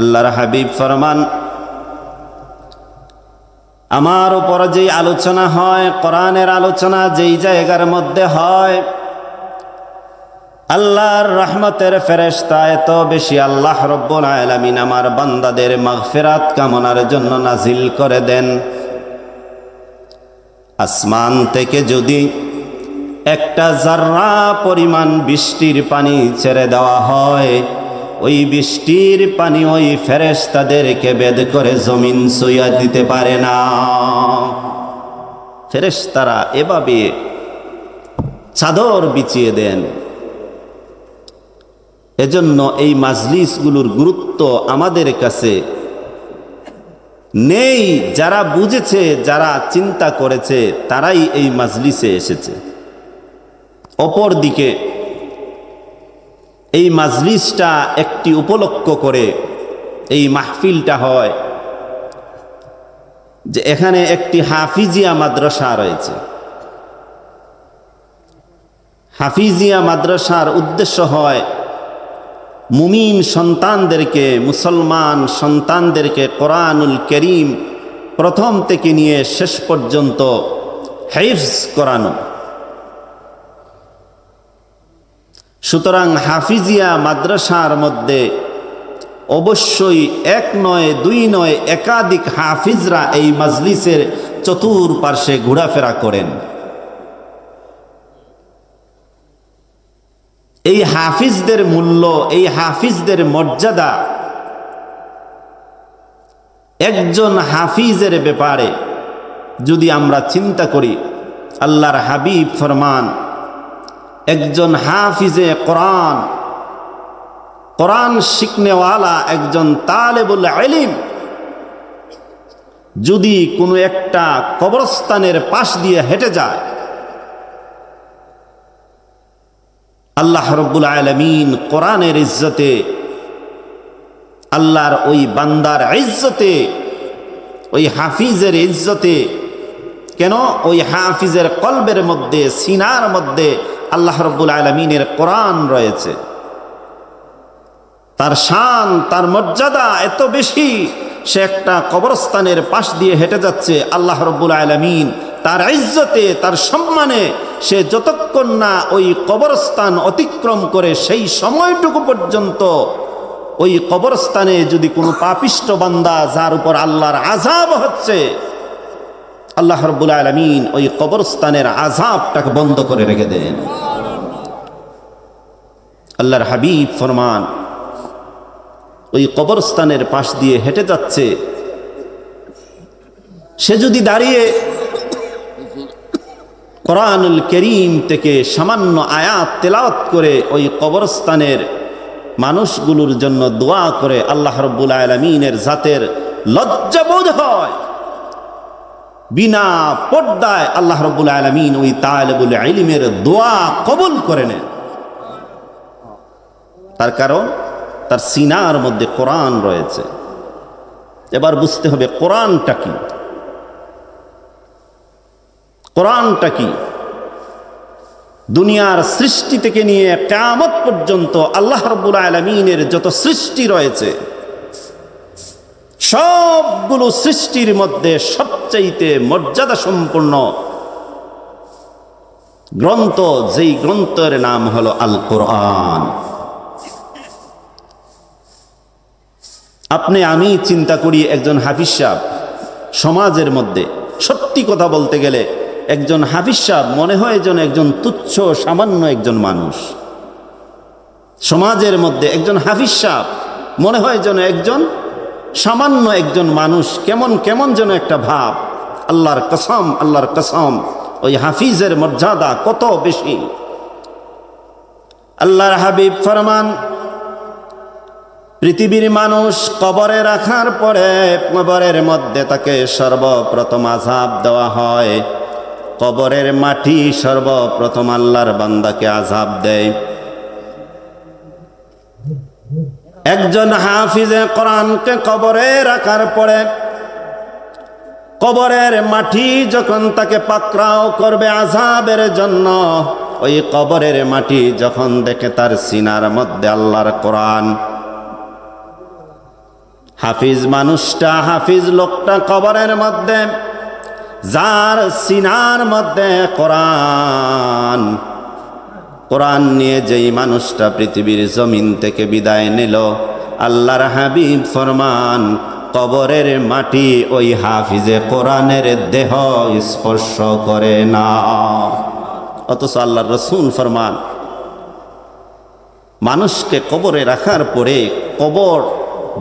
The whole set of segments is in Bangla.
আল্লাহর হাবিব ফরমান, আমার উপর যেই আলোচনা হয়, কোরআনের আলোচনা যেই জায়গার মধ্যে হয়, আল্লাহর রহমতের ফেরেশতা এত বেশি আল্লাহ রব্বুল আলামিন আমার বান্দাদের মাগফিরাত কামনার জন্য নাজিল করে দেন। আসমান থেকে যদি একটা জাররা পরিমাণ বৃষ্টির পানি ছেড়ে দেওয়া হয় ওই বৃষ্টির পানি ওই ফেরেশতাদেরকে বেদ করে জমিন সইয়া দিতে পারে না। ফেরেশতারা এভাবে চাদর বিছিয়ে দেন। এজন্য এই মাজলিসগুলোর গুরুত্ব আমাদের কাছে নেই। যারা বুঝেছে, যারা চিন্তা করেছে, তারাই এই মাজলিসে এসেছে। অপর দিকে এই মাজলিসটা একটি উপলক্ষ করে, এই মাহফিলটা হয় যে এখানে একটি হাফিজিয়া মাদ্রাসা রয়েছে। হাফিজিয়া মাদ্রাসার উদ্দেশ্য হয় মুমিন সন্তানদেরকে, মুসলমান সন্তানদেরকে কোরআনুল করিম প্রথম থেকে নিয়ে শেষ পর্যন্ত হেফজ করানো। সুতরাং হাফিজিয়া মাদ্রাসার মধ্যে অবশ্যই এক নয়, দুই নয়, একাধিক হাফিজরা এই মাজলিসের চতুর্পার্শ্বে ঘোরাফেরা করেন। এই হাফিজদের মূল্য, এই হাফিজদের মর্যাদা একজন হাফিজের ব্যাপারে যদি আমরা চিন্তা করি, আল্লাহর হাবিব ফরমান একজন হাফিজে কোরআন। কোরআন শিখনেওয়ালা একজন তালেবুল আলিম যদি কোনো একটা কবরস্থানের পাশ দিয়ে হেঁটে যায়, আল্লাহ রব্বুল আলমিন কোরআনের ইজ্জতে, আল্লাহর ওই বান্দার ইজ্জতে, ওই হাফিজের ইজ্জতে, কেন? ওই হাফিজের কলবের মধ্যে, সিনার মধ্যে আল্লাহ রব্বুল আলমিনের কোরআন রয়েছে। তার শান, তার মর্যাদা এত বেশি, সে একটা কবরস্থানের পাশ দিয়ে হেঁটে যাচ্ছে আল্লাহ রব্বুল আলমিন। তার ইজ্জতে, তার সম্মানে সে যতক্ষণ না ওই কবরস্থান অতিক্রম করে, সেই সময়টুকু পর্যন্ত ওই কবরস্থানে যদি কোনো পাপিষ্ট বান্দা, যার উপর আল্লাহর আজাব হচ্ছে আল্লাহ রব্বুল আলমিন ওই কবরস্থানের আজাবটাকে বন্ধ করে রেখে দেন। আল্লাহর হাবিব ফরমান, ওই কবরস্থানের পাশ দিয়ে হেঁটে যাচ্ছে। সে যদি দাঁড়িয়ে কোরআনুল করিম থেকে সামান্য আয়াত তেলাওয়াত করে ওই কবরস্থানের মানুষগুলোর জন্য দোয়া করে আল্লাহ রব্বুল আলমিনের জাতের লজ্জাবোধ হয়। বিনা পর্দায় আল্লাহ রব্বুল আলমিন ওই তালেবুল আলিমের দোয়া কবুল করে নেন। তার কারণ, তার সিনার মধ্যে কোরআন রয়েছে। এবার বুঝতে হবে কোরআনটা কি? কোরআনটা কি? দুনিয়ার সৃষ্টি থেকে নিয়ে কেয়ামত পর্যন্ত আল্লাহ রব্বুল আলমিনের যত সৃষ্টি রয়েছে সবগুলো সৃষ্টির মধ্যে সবচাইতে মর্যাদা সম্পূর্ণ গ্রন্থ, যেই গ্রন্থের নাম হলো আল কোরআন আপনি, আমি চিন্তা করি একজন হাফিজ সাহ সমাজের মধ্যে সত্যি কথা বলতে গেলে একজন হাফিজ সাহ মনে হয় যেন একজন তুচ্ছ, সামান্য একজন মানুষ। সমাজের মধ্যে একজন হাফিজ সাহ মনে হয় যেন একজন সামান্য একজন মানুষ কেমন কেমন যেন একটা ভাব। আল্লাহর কসম আল্লাহর কসম, ওই হাফিজের মর্যাদা কত বেশি। আল্লাহর হাবিব ফরমান, পৃথিবীর মানুষ কবরে রাখার পরে কবরের মধ্যে তাকে সর্বপ্রথম আজাব দেওয়া হয়। কবরের মাটি সর্বপ্রথম আল্লাহর বান্দাকে আজাব দেয়। একজন হাফিজে কোরআনকে কবরে রাখার পরে কবরের মাটি যখন তাকে পাকড়াও করবে আজাবের জন্য, ওই কবরের মাটি যখন দেখে তার সিনার মধ্যে আল্লাহর কোরআন। হাফিজ মানুষটা, হাফিজ লোকটা কবরের মধ্যে, যার সিনার মধ্যে কোরআন কোরআন নিয়ে যেই মানুষটা পৃথিবীর জমিন থেকে বিদায় নিল, আল্লাহর হাবিব ফরমান, কবরের মাটি ওই হাফিজে কোরআনের দেহ স্পর্শ করে না। অথচ আল্লাহর রসুল ফরমান, মানুষকে কবরে রাখার পরে কবর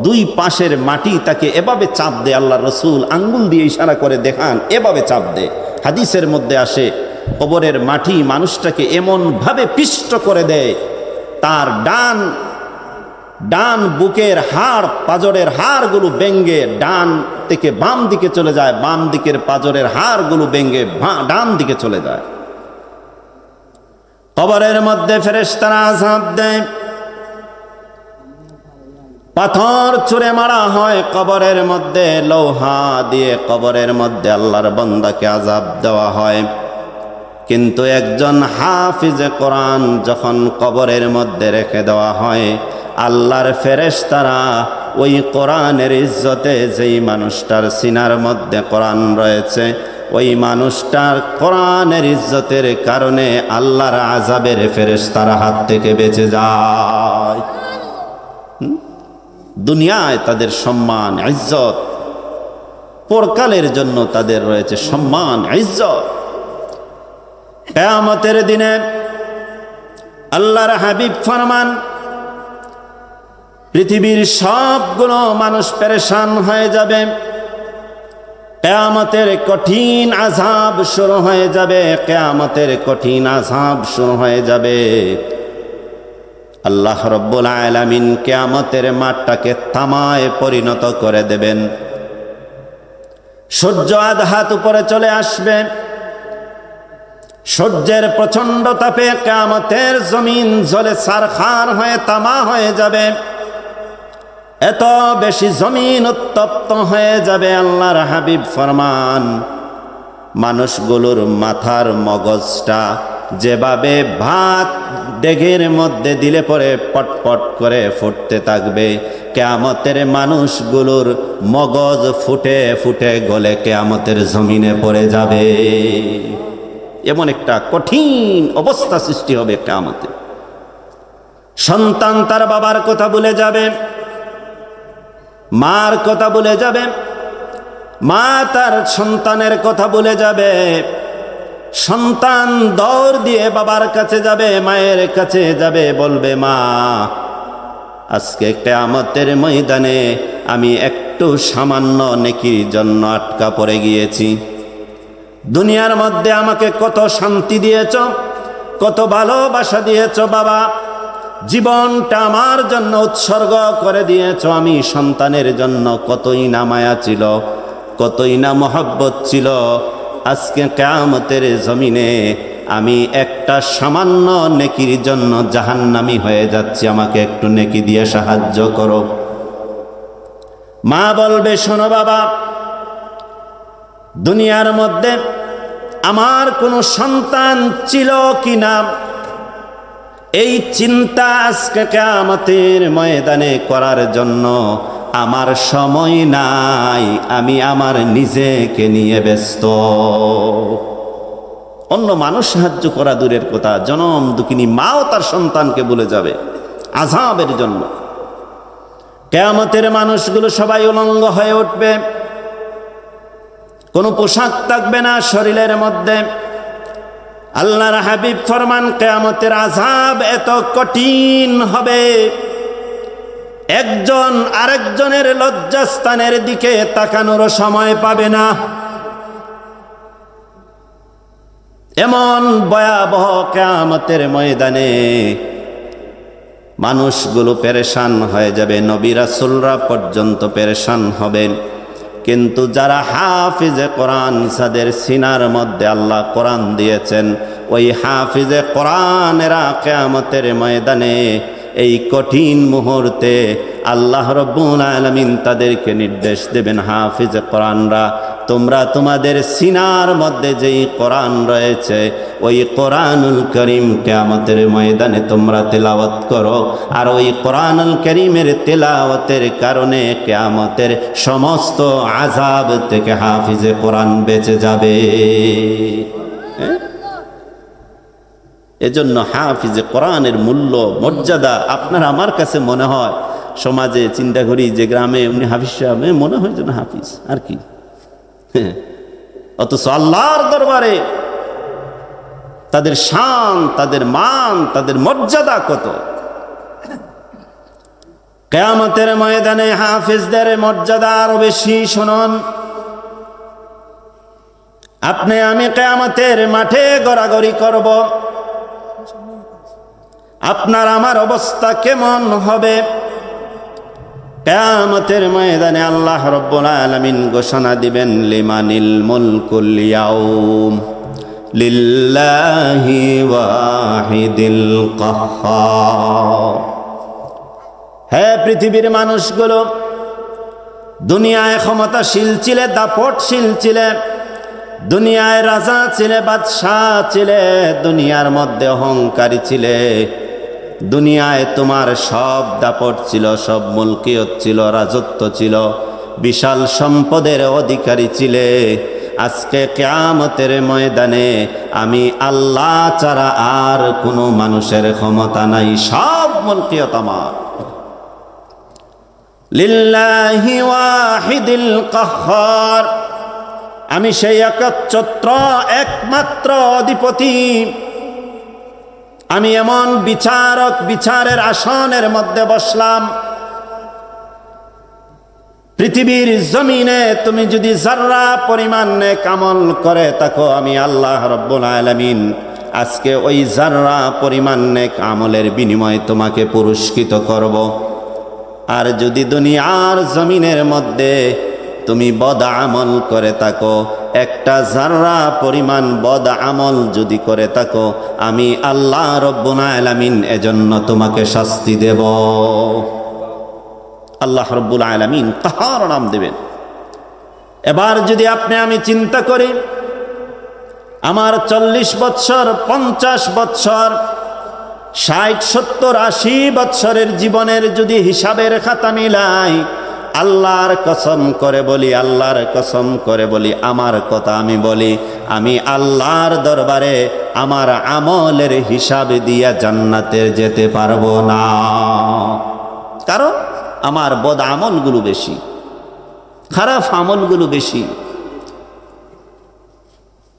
দুই পাশের মাটি তাকে এভাবে চাপ দেয় আল্লাহ রসুল আঙ্গুল দিয়ে ইশারা করে দেখান, এভাবে চাপ দেয়। হাদিসের মধ্যে আসে কবরের মাটি মানুষটাকে এমনভাবে পিষ্ট করে দেয়, তার ডান ডান বুকের হাড়, পাজরের হাড়গুলো ব্যঙ্গে ডান থেকে বাম দিকে চলে যায়, বাম দিকের পাজরের হাড়গুলো ব্যঙ্গে বা- ডান দিকে চলে যায়। কবরের মধ্যে ফেরেশতারা আজাব দেয়। পাথর চুরে মারা হয় কবরের মধ্যে, লৌহা দিয়ে কবরের মধ্যে আল্লাহর বন্দাকে আজাব দেওয়া হয়। কিন্তু একজন হাফিজে কোরআন যখন কবরের মধ্যে রেখে দেওয়া হয়, আল্লাহর ফেরেশতারা ওই কোরআনের ইজ্জতে যেই মানুষটার সিনার মধ্যে কোরআন রয়েছে, ওই মানুষটার কোরআনের ইজ্জতের কারণে আল্লাহর আজাবের ফেরেশতারা হাত থেকে বেঁচে যায়। দুনিয়ায় তাদের সম্মান, ইজ্জত, পরকালের জন্য তাদের রয়েছে সম্মান, ইজ্জত। কেয়ামতের দিনে আল্লাহর হাবিব ফরমান, পৃথিবীর সবগুলো মানুষ পেরেশান হয়ে যাবে। কেয়ামতের কঠিন আজাব শুরু হয়ে যাবে। কেয়ামতের কঠিন আজাব শুরু হয়ে যাবে। আল্লাহ রব্বুল আলামিন কেয়ামতের মাঠটাকে তামায় পরিণত করে দেবেন। সূর্য আধ হাত উপরে চলে আসবে। সূর্যের প্রচণ্ড তাপে কামতের জমিন জলে সারখার হয়ে তামা হয়ে যাবে। এত বেশি জমিন উত্তপ্ত হয়ে যাবে আল্লাহর হাবিব ফরমান। মানুষগুলোর মাথার মগজটা যেভাবে ভাত ডেগের মধ্যে দিলে পরে পটপট করে ফুটতে থাকবে, কেয়ামতের মানুষগুলোর মগজ ফুটে ফুটে গলে কেয়ামতের জমিনে পড়ে যাবে। এমন একটা কঠিন অবস্থা সৃষ্টি হবে একটা কেয়ামতে। সন্তান তার বাবার কথা বলে যাবে, মার কথা বলে যাবে, মা তার সন্তানের কথা বলে যাবে, সন্তান দৌড় দিয়ে বাবার কাছে যাবে, মায়ের কাছে যাবে, বলবে, মা, আজকে কেয়ামতের ময়দানে আমি একটু সামান্য নেকির জন্য আটকা পড়ে গিয়েছি। দুনিয়ার মধ্যে আমাকে কত শান্তি দিয়েছ, কত ভালোবাসা দিয়েছ বাবা। জীবনটা আমার জন্য উৎসর্গ করে দিয়েছ, আমি সন্তানের জন্য কতই না মায়া ছিল, কতই না মহব্বত ছিল। আজকে কেয়ামতের জমিনে আমি একটা সামান্য নেকির জন্য জাহান্নামি হয়ে যাচ্ছি, আমাকে একটু নেকি দিয়ে সাহায্য করো। মা বলবে, শোনো বাবা, দুনিয়ার মধ্যে আমার কোনো সন্তান ছিল কি না এই চিন্তা আজকে কেয়ামতের ময়দানে করার জন্য আমার সময় নাই। আমি আমার নিজেকে নিয়ে ব্যস্ত। অন্য মানুষ সাহায্য করা দূরের কথা, জনম দুঃখিনী মাও তার সন্তানকে বলে যাবে আজাবের জন্য। কেয়ামতের মানুষগুলো সবাই উলঙ্গ হয়ে উঠবে। কোনো পোশাক থাকবে না শরীরের মধ্যে। আল্লাহর হাবিব ফরমান কেয়ামতের আজাব এত কঠিন হবে। একজন আরেকজনের লজ্জাস্থানের দিকে তাকানোর সময় পাবে না। এমন ভয়াবহ কেয়ামতের ময়দানে মানুষগুলো পেরেশান হয়ে যাবে, নবী রাসুলরা পর্যন্ত পেরেশান হবেন। কিন্তু যারা হাফিজে কোরআন সাদের সিনার মধ্যে আল্লাহ কোরআন দিয়েছেন, ওই হাফিজে কোরআনেরা কেয়ামতের ময়দানে এই কঠিন মুহূর্তে আল্লাহ রব্বুল আলমিন তাদেরকে নির্দেশ দেবেন, হাফিজে কোরআনরা, তোমরা তোমাদের সিনার মধ্যে যেই কোরআন রয়েছে, ওই কোরআনুল করিম কেয়ামতের ময়দানে তোমরা তেলাওয়াত করো, আর ওই কোরআনুল করিমের তেলাওয়াতের কারণে কেয়ামতের সমস্ত আজাব থেকে হাফিজে কোরআন বেঁচে যাবে? এজন্য হাফিজে কোরআনের মূল্য, মর্যাদা আপনার আমার কাছে মনে হয়। সমাজে চিন্তা করি যে গ্রামে উনি হাফিজ সাহেব মনে হয় যেন হাফিজ, আর কি? হ্যাঁ। অথচ আল্লাহর দরবারে তাদের শান, তাদের মান, তাদের মর্যাদা কত? কেয়ামতের ময়দানে হাফিজদের মর্যাদা আরও বেশি, শোনন। আপনি, আমি কেয়ামতের মাঠে গড়াগড়ি করব। আপনার আমার অবস্থা কেমন হবে? কেয়ামতের ময়দানে আল্লাহ রব্বুল আলামিন ঘোষণা দিবেন, লিমানিল মুলকুল ইয়াউম লিল্লাহি ওয়াহিদিল কাহ্হার হে পৃথিবীর মানুষগুলো, দুনিয়ায় ক্ষমতাশীল ছিলে দাপটশীল ছিলে, দুনিয়ায় রাজা ছিলে, বাদশাহ ছিলে, দুনিয়ার মধ্যে অহংকারী ছিলে দুনিয়ায় তোমার সব দাপট ছিল, সব মুলকিয়ত ছিল, রাজত্ব ছিল। বিশাল সম্পদের অধিকারী ছিলে। আজকে কেয়ামতের ময়দানে আমি আল্লাহ ছাড়া আর কোনো মানুষের ক্ষমতা নাই, সব মুলকিয়ত আমার। লিল্লাহি ওয়াহিদিল কাহ্হার। আমি সেই একচ্ছত্র, একমাত্র অধিপতি। আমি এমন বিচারক বিচারের আসনের মধ্যে বসলাম। পৃথিবীর জমিনে তুমি যদি জাররা পরিমাণে কামল করে, তাকো আমি আল্লাহ রব্বুল আলামিন। আজকে ওই জাররা পরিমাণে আমলের বিনিময়ে তোমাকে পুরস্কৃত করব। আর যদি দুনিয়ার জমিনের মধ্যে তুমি বদ আমল করে থাকো একটা জাররা পরিমাণ বদ আমল যদি করে থাকো, আমি আল্লাহ রব্বুল আলামিন এজন্য তোমাকে শাস্তি দেব। আল্লাহ রব্বুল আলামিন কাহার নাম দেবেন। এবার যদি আপনি আমি চিন্তা করি, আমার চল্লিশ বৎসর, পঞ্চাশ বৎসর, ষাট, সত্তর, আশি বৎসরের জীবনের যদি হিসাবের খাতা মিলাই আল্লাহর কসম করে বলি, আল্লাহর কসম করে বলি, আমার কথা আমি বলি, আমি আল্লাহর দরবারে আমার আমলের হিসাবে দিয়া জান্নাতে যেতে পারব না। কারণ আমার বদ আমলগুলো বেশি, খারাপ আমলগুলো বেশি।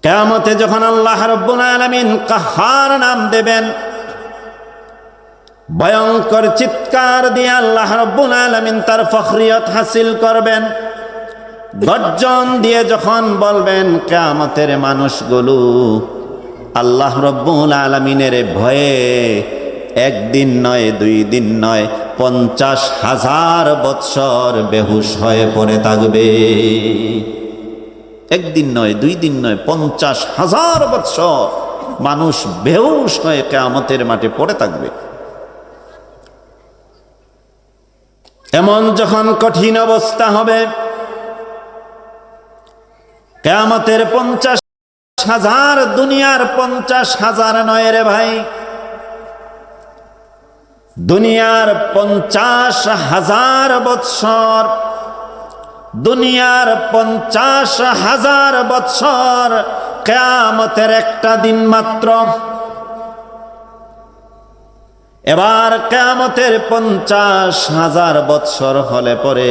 কেয়ামতে যখন আল্লাহ রব্বুল আলামিন কাহার নাম দেবেন ভয়ঙ্কর চিৎকার দিয়ে আল্লাহ রব্বুল আলামিন তার ফখরিয়ত হাসিল করবেন। গর্জন দিয়ে যখন বলবেন, কেয়ামতের মানুষগুলো আল্লাহ রব্বুল আলমিনের ভয়ে একদিন নয়, দুই দিন নয়, পঞ্চাশ হাজার বৎসর বেহুশ হয়ে পড়ে থাকবে। একদিন নয়, দুই দিন নয়, পঞ্চাশ হাজার বৎসর মানুষ বেহুশ হয়ে কেয়ামতের মাঠে পড়ে থাকবে। এমন যখন কঠিন অবস্থা হবে, কেয়ামতের পঞ্চাশ হাজার, দুনিয়ার পঞ্চাশ হাজার নয় রে ভাই। দুনিয়ার পঞ্চাশ হাজার বৎসর, দুনিয়ার পঞ্চাশ হাজার বৎসর, কেয়ামতের একটা দিন মাত্র। এবার কামতের পঞ্চাশ হাজার বৎসর হলে পরে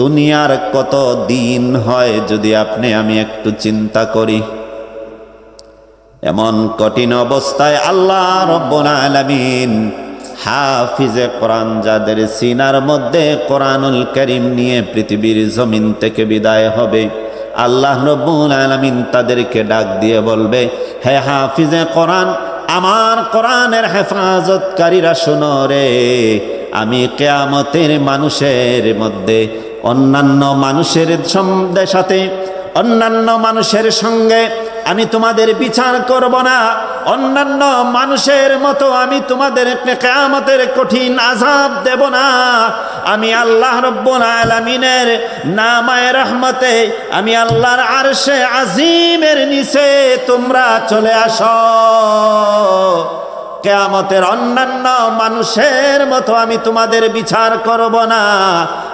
দুনিয়ার কত দিন হয় যদি আপনি আমি একটু চিন্তা করি। এমন কঠিন অবস্থায় আল্লাহ রব্বুল হাফিজে কোরআন যাদের সিনার মধ্যে কোরআনুল করিম নিয়ে পৃথিবীর জমিন থেকে বিদায় হবে, আল্লাহ রব্বুল আলামিন তাদেরকে ডাক দিয়ে বলবে, হে হাফিজে কোরআন আমার কোরআনের হেফাজতকারীরা শোনো রে। আমি কেয়ামতের মানুষের মধ্যে, অন্যান্য মানুষের সাথে, অন্যান্য মানুষের সঙ্গে আমি তোমাদের বিচার করব না। অন্যান্য মানুষের মতো আমি তোমাদের কেয়ামতের কঠিন আজাব দেব না। আমি আল্লাহ রব্বুল আলমিনের নামায় রহমতে, আমি আল্লাহর আরশে আজিমের নিচে তোমরা চলে আসো। কেয়ামতের অন্যান্য মানুষের মতো আমি তোমাদের বিচার করব না।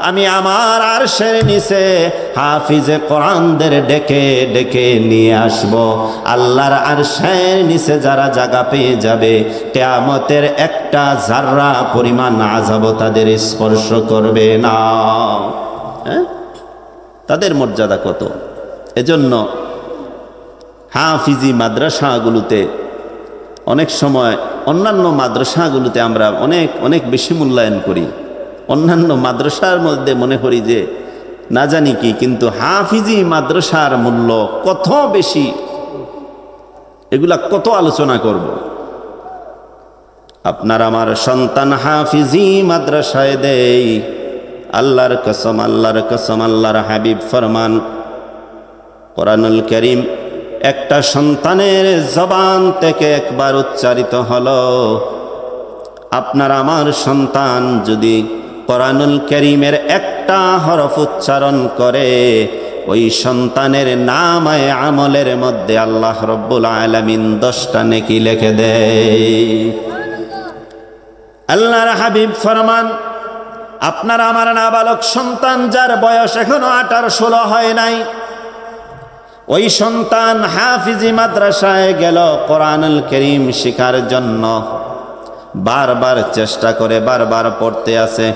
আমি আমার আরশের নিচে হাফিজে কোরআনদের ডেকে ডেকে নিয়ে আসব। আল্লাহর আরশের নিচে যারা জায়গা পেয়ে যাবে, কেয়ামতের একটা জাররা পরিমাণ আজাব তাদের স্পর্শ করবে না। হ্যাঁ? তাদের মর্যাদা কত? এজন্য হাফিজি মাদ্রাসাগুলোতে অনেক সময় অন্যান্য মাদ্রাসাগুলোতে আমরা অনেক অনেক বেশি মূল্যায়ন করি। অন্যান্য মাদ্রাসার মধ্যে মনে করি যে, না জানি কি, কিন্তু হাফিজি মাদ্রাসার মূল্য কত বেশি? এগুলা কত আলোচনা করব? আপনার আমার সন্তান হাফিজি মাদ্রাসায় দেই। আল্লাহর কসম আল্লাহর কসম, আল্লাহর হাবিব ফরমান। কোরআনুল করিম একটা সন্তানের জবান থেকে একবার উচ্চারিত হলো। আপনার আমার সন্তান যদি কোরআনুল করিমের একটা হরফ উচ্চারণ করে, ওই সন্তানের নামায় আমলের মধ্যে আল্লাহ রব্বুল আলমিন দশটা নেকি লেখে দেয়। আল্লাহর হাবিব ফরমান, আপনার আমার নাবালক সন্তান যার বয়স এখনও আঠারো ষোলো হয় নাই ওই সন্তান হাফিজি মাদ্রাসায় গেল কোরআনুল করিম শিখার জন্য। বারবার চেষ্টা করে বারবার পড়তে আছে।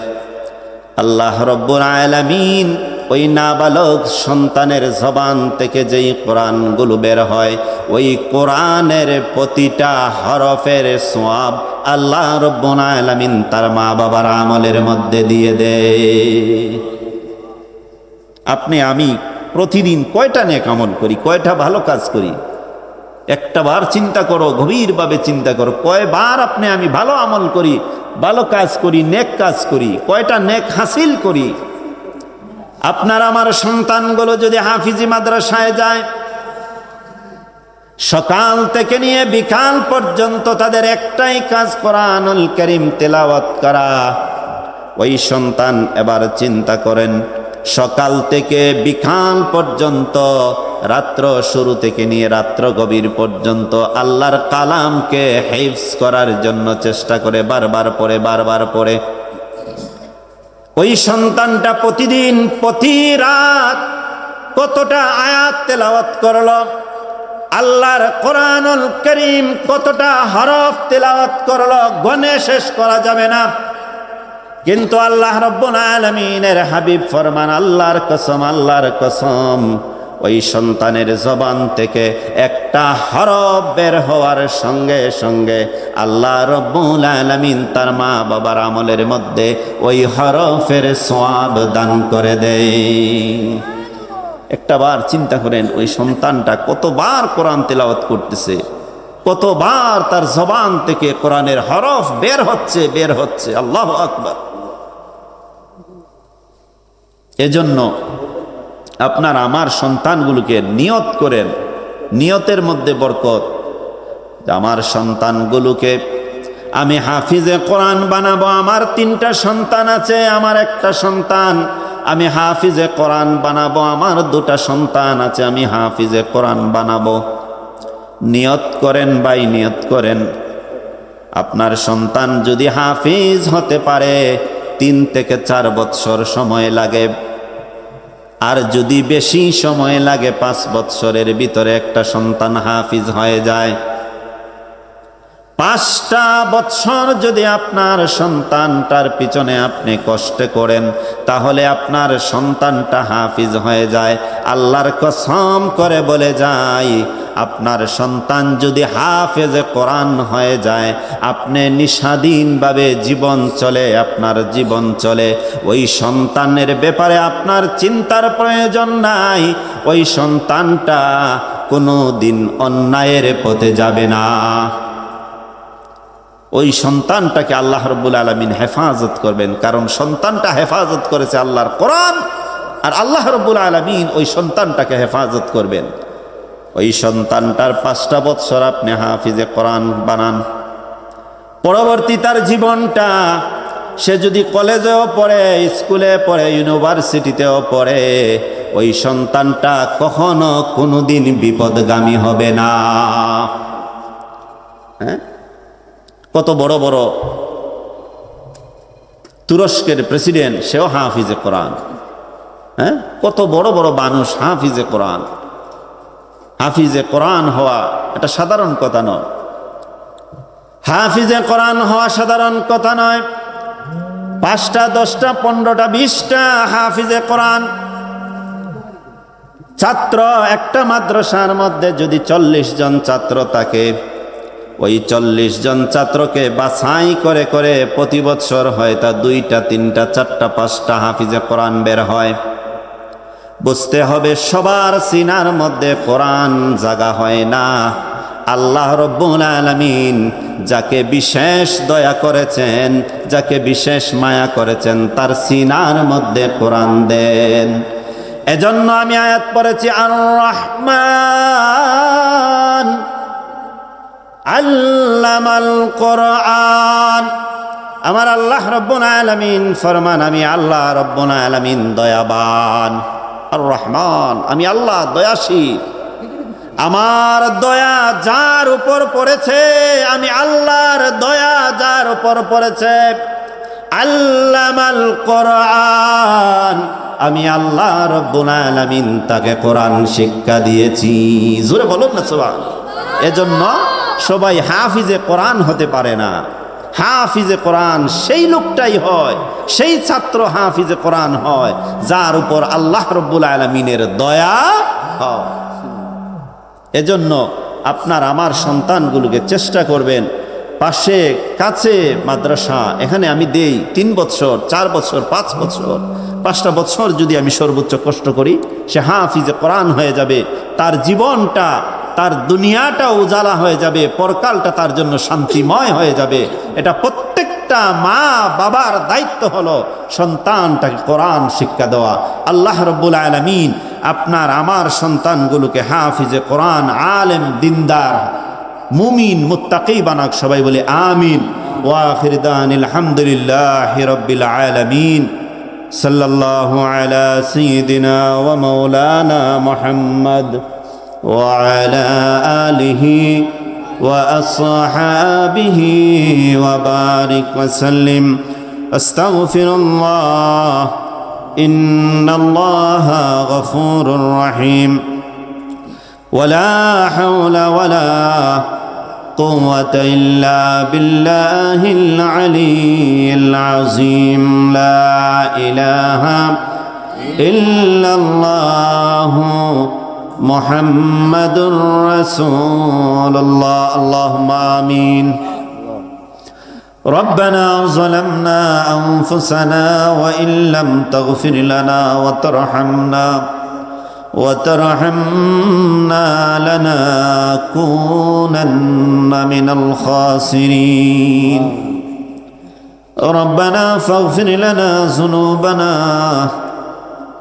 আল্লাহ রব্বুর আলামিন ওই নাবালক সন্তানের জবান থেকে যেই কোরআনগুলো বের হয়, ওই কোরআনের প্রতিটা হরফের সোয়াব আল্লাহ রব্বুল আলামিন তার মা বাবার আমলের মধ্যে দিয়ে দেয়। আপনি, আমি প্রতিদিন কয়টা নেক আমল করি, কয়টা ভালো কাজ করি? একটা বার চিন্তা করো, গভীরভাবে চিন্তা করো, কয়বার আপনি আমি ভালো আমল করি, ভালো কাজ করি, নেক কাজ করি, কয়টা নেক হাসিল করি? আপনার আমার সন্তানগুলো যদি হাফিজি মাদ্রাসায় যায়, সকাল থেকে নিয়ে বিকাল পর্যন্ত তাদের একটাই কাজ কোরআনুল করিম তেলাওয়াত করা। ওই সন্তান এবার চিন্তা করেন সকাল থেকে বিকাল পর্যন্ত, রাত্র শুরু থেকে নিয়ে রাত্র গভীর পর্যন্ত আল্লাহর কালামকে হেফস করার জন্য চেষ্টা করে, বারবার পরে বারবার পরে ওই সন্তানটা প্রতিদিন, প্রতি রাত কতটা আয়াত তেলাওয়াত করল? আল্লাহর কোরআনুল করিম কতটা হরফ তেলাওয়াত করল? গনে শেষ করা যাবে না। কিন্তু আল্লাহ রব্বুল আলমিনের হাবিব ফরমান, আল্লাহর কসম আল্লাহর কসম, ওই সন্তানের জবান থেকে একটা হরফ বের হওয়ার সঙ্গে সঙ্গে আল্লাহ রব্বুল আলমিন তার মা বাবার আমলের মধ্যে ওই হরফের সোয়াব দান করে দেয়। একটা বার চিন্তা করেন, ওই সন্তানটা কতবার কোরআন তেলাওয়াত করতেছে, কতবার তার জবান থেকে কোরআনের হরফ বের হচ্ছে বের হচ্ছে, আল্লাহ আকবার। এজন্য আপনার আমার সন্তানগুলোকে নিয়ত করেন। নিয়তের মধ্যে বরকত। আমার সন্তানগুলোকে আমি হাফিজে কোরআন বানাবো, আমার তিনটা সন্তান আছে, আমার একটা সন্তান। আমি হাফিজে কোরআন বানাবো, আমার দুটা সন্তান আছে, আমি হাফিজে কোরআন বানাবো। নিয়ত করেন বাই নিয়ত করেন। আপনার সন্তান যদি হাফিজ হতে পারে তিন থেকে চার বৎসর সময় লাগে। আর যদি বেশি সময় লাগে, পাঁচ বৎসরের ভিতরে একটা সন্তান হাফিজ হয়ে যায়। পাঁচটা বৎসর যদি আপনার সন্তানটার পিছনে আপনি কষ্ট করেন, তাহলে আপনার সন্তানটা হাফিজ হয়ে যায়। আল্লাহর কসম করে বলে যায় আপনার সন্তান যদি হাফেজে কোরআন হয়ে যায়, আপনি নিঃস্বাধীনভাবে জীবন চলে, আপনার জীবন চলে। ওই সন্তানের ব্যাপারে আপনার চিন্তার প্রয়োজন নাই। ওই সন্তানটা কোনো দিন অন্যায়ের পথে যাবে না। ওই সন্তানটাকে আল্লাহ রব্বুল আলমিন হেফাজত করবেন, কারণ সন্তানটা হেফাজত করেছে আল্লাহর কোরআন, আর আল্লাহ রব্বুল আলমিন ওই সন্তানটাকে হেফাজত করবেন। ওই সন্তানটার পাঁচটা বৎসর আপনি হাফিজে কোরআন বানান। পরবর্তী তার জীবনটা, সে যদি কলেজেও পড়ে, স্কুলে পড়ে, ইউনিভার্সিটিতেও পড়ে, ওই সন্তানটা কখনো কোনোদিন বিপদগামী হবে না। হ্যাঁ? কত বড় বড় তুরস্কের প্রেসিডেন্ট, সেও হাফিজে কোরআন। হ্যাঁ? কত বড় বড় মানুষ হাফিজে কোরআন। হাফিজে কোরআন হওয়া এটা সাধারণ কথা নয়। হাফিজে কোরআন হওয়া সাধারণ কথা নয়। পাঁচটা, দশটা, পনেরোটা, বিশটা হাফিজে কোরআন। ছাত্র একটা মাদ্রাসার মধ্যে যদি চল্লিশ জন ছাত্র থাকে, ওই চল্লিশ জন ছাত্রকে বাছাই করে করে প্রতি বছর হয় তা দুইটা, তিনটা, চারটা, পাঁচটা হাফিজে কোরআন বের হয়। বুঝতে হবে, সবার সিনার মধ্যে কোরআন জাগা হয় না। আল্লাহ রব্বুল আলমিন যাকে বিশেষ দয়া করেছেন, যাকে বিশেষ মায়া করেছেন, তার সিনার মধ্যে কোরআন দেন। এজন্য আমি আয়াত পড়েছি আর রহমান আল্লামাল কোরআন। আমার আল্লাহ রব্বুল আলামিন ফরমান, আমি আল্লাহ রব্বুল আলামিন দয়াবান। আর রহমান আমি আল্লাহ দয়াশীল। আমার দয়া যার উপর পড়েছে, আমি আল্লাহর দয়া যার উপর পড়েছে। আল্লামাল কোরআন, আমি আল্লাহ রব্বুল আলামিন তাকে কোরআন শিক্ষা দিয়েছি। জোরে বলুন না সবাই এজন্য সবাই হাফিজে কোরআন হতে পারে না। হাফিজে কোরআন সেই লোকটাই হয়, সেই ছাত্র হাফিজে কোরআন হয়, যার উপর আল্লাহ রব্বুল আলমিনের দয়া এজন্য আপনার আমার সন্তানগুলোকে চেষ্টা করবেন, পাশে কাছে মাদ্রাসা, এখানে আমি দেই তিন বছর, চার বছর, পাঁচ বছর, পাঁচটা বছর যদি আমি সর্বোচ্চ কষ্ট করি, সে হাফিজে কোরআন হয়ে যাবে, তার জীবনটা তার দুনিয়াটা উজালা হয়ে যাবে, পরকালটা তার জন্য শান্তিময় হয়ে যাবে। এটা প্রত্যেকটা মা বাবার দায়িত্ব হলো সন্তানটাকে কোরআন শিক্ষা দেওয়া। আল্লাহ রব্বুল আলমিন আপনার আমার সন্তানগুলোকে হাফিজে কোরআন, আলেম, দিনদার, মুমিন, মুত্তাকি বানাক সবাই বলে আমিন। ওয়াখির দান আলহামদুলিল্লাহ রব্বিল আলামিন। সাল্লাল্লাহু আলা সাইয়্যিদিনা ওয়া মাওলানা মুহাম্মদ। وعلى آله وأصحابه وبارك وسلم. أستغفر الله. إن الله غفور رحيم. ولا حول ولا قوة إلا بالله العلي العظيم. لا إله إلا الله. محمد رسول الله اللهم آمين ربنا ظلمنا أنفسنا وإن لم تغفر لنا وترحمنا وترحمنا لنكونن من الخاسرين ربنا فاغفر لنا ذنوبنا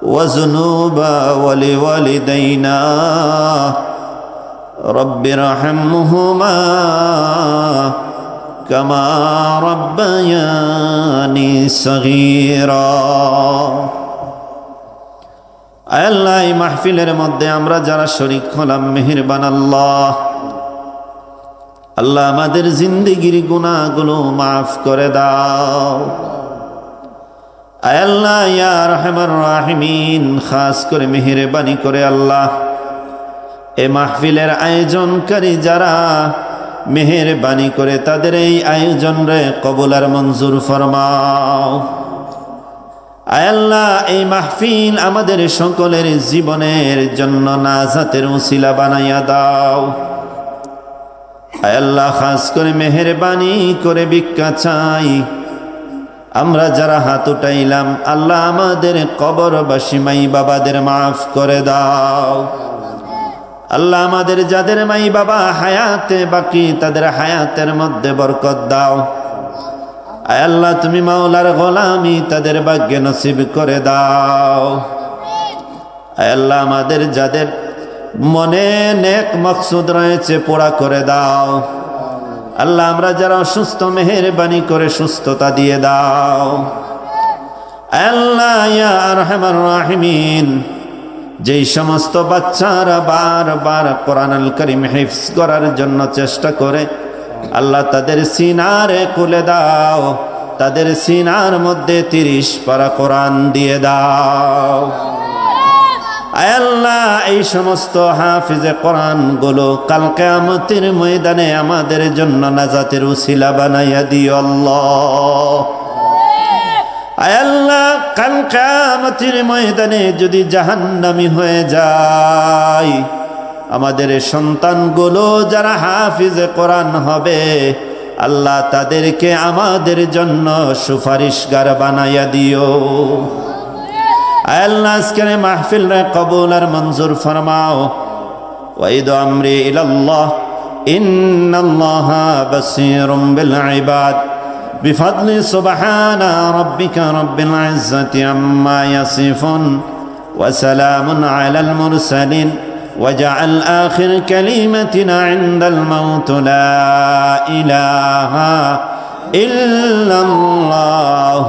وذنوب ولوالدينا رب ارحمهما كما ربياني صغيرا আল্লাহ এই মাহফিলের মধ্যে আমরা যারা শরিক হলাম মেহেরবান আল্লাহ আল্লাহ আমাদের জিন্দিগির গুণাগুলো মাফ করে দাও আল্লাহ, ইয়া রহমান রাহিমিন, খাস করে মেহেরবানি করে আল্লাহ। এ মাহফিলের আয়োজনকারী যারা মেহেরবানি করে, তাদের এই আয়োজন রে কবুলার মঞ্জুর ফরমাও। আয়াল্লাহ এই মাহফিল আমাদের সকলের জীবনের জন্য নাজাতের উসিলা বানাইয়া দাও। আয়াল্লাহ খাস করে মেহেরবানি করে ভিক্ষা চাই। আমরা যারা হাত উঠাইলাম, আল্লাহ আমাদের কবরবাসী মাই বাবাদের মাফ করে দাও। আল্লাহ আমাদের যাদের মাই বাবা হায়াতে বাকি, তাদের হায়াতের মধ্যে বরকত দাও। আয় আল্লাহ, তুমি মাওলার গোলামি তাদের ভাগ্যে নসিব করে দাও। আয় আল্লাহ, আমাদের যাদের মনে নেক মকসুদ রয়েছে, পোড়া করে দাও। আল্লাহ, আমরা যারা অসুস্থ মেহেরবানি করে সুস্থতা দিয়ে দাও। আল্লাহ যেই সমস্ত বাচ্চারা বারবার কোরআন করিম হিফস করার জন্য চেষ্টা করে, আল্লাহ তাদের সিনারে খুলে দাও, তাদের সিনার মধ্যে তিরিশ পারা কোরআন দিয়ে দাও। আল্লাহ, এই সমস্ত হাফিজে কোরআনগুলো কাল কেয়ামতের ময়দানে আমাদের জন্য নাজাতের উসিলা বানাইয়া দিও আল্লাহ। আল্লাহ, কাল কেয়ামতের ময়দানে যদি জাহান্নামি হয়ে যায় আমাদের সন্তানগুলো যারা হাফিজে কোরআন হবে, আল্লাহ তাদেরকে আমাদের জন্য সুপারিশগার বানাইয়া দিও। আল্লাহ আজকের মাহফিল রে কবুল আর মঞ্জুর ফরমাও ওয়াইদ আমরি ইলাল্লাহ ইন্নাল্লাহ বাসীরুম বিল ইবাদ بفضل سبحان ربك رب العزة عما يصفون وسلام على المرسلين وجعل آخر كلمتنا عند الموت لا إله إلا الله